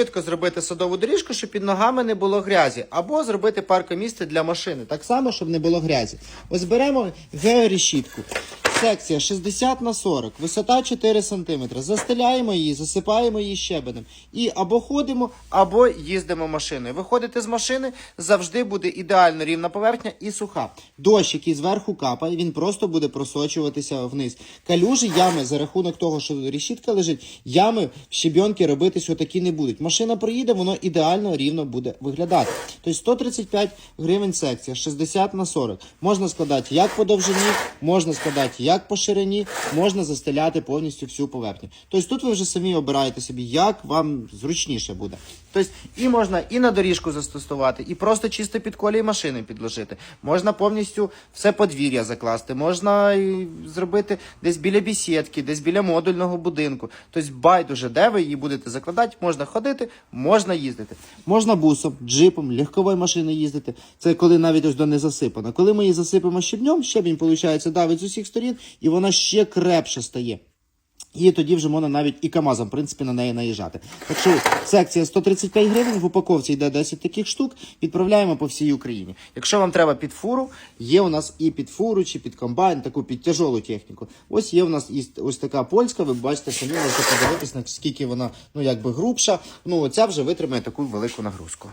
Швидко зробити садову доріжку, щоб під ногами не було грязі, або зробити паркомісце для машини, так само, щоб не було грязі. Ось беремо георішітку. Секція 60 на 40, висота 4 см. Застеляємо її, засипаємо її щебенем. І або ходимо, або їздимо машиною. Виходите з машини, завжди буде ідеально рівна поверхня і суха. Дощ, який зверху капає, він просто буде просочуватися вниз. Калюжі, ями за рахунок того, що рішітка лежить, ями щебінки робитись отакі не будуть. Машина проїде, воно ідеально рівно буде виглядати. Тобто 135 гривень секція, 60 на 40. Можна складати як по довжині, можна складати як по ширині, можна застеляти повністю всю поверхню. Тобто тут ви вже самі обираєте собі, як вам зручніше буде. Тобто і можна і на доріжку застосувати, і просто чисто під колії машини підложити. Можна повністю все подвір'я закласти, можна зробити десь біля бісідки, десь біля модульного будинку. Тобто байдуже, де ви її будете закладати, можна ходити, можна їздити. Можна бусом, джипом, легковою машиною їздити. Це коли навіть ось до не засипано. Коли ми її засипемо щебнем, щебінь, виходить, давить з усіх сторін, і вона ще крепше стає. І тоді вже можна навіть і КАМАЗом, в принципі, на неї наїжджати. Так що секція 135 гривень, в упаковці йде 10 таких штук, відправляємо по всій Україні. Якщо вам треба під фуру, є у нас і під фуру, чи під комбайн, таку під тяжолу техніку. Ось є у нас і ось така польська, ви бачите, самі можете подивитись, наскільки вона ну якби грубша. Ну, оця вже витримає таку велику нагрузку.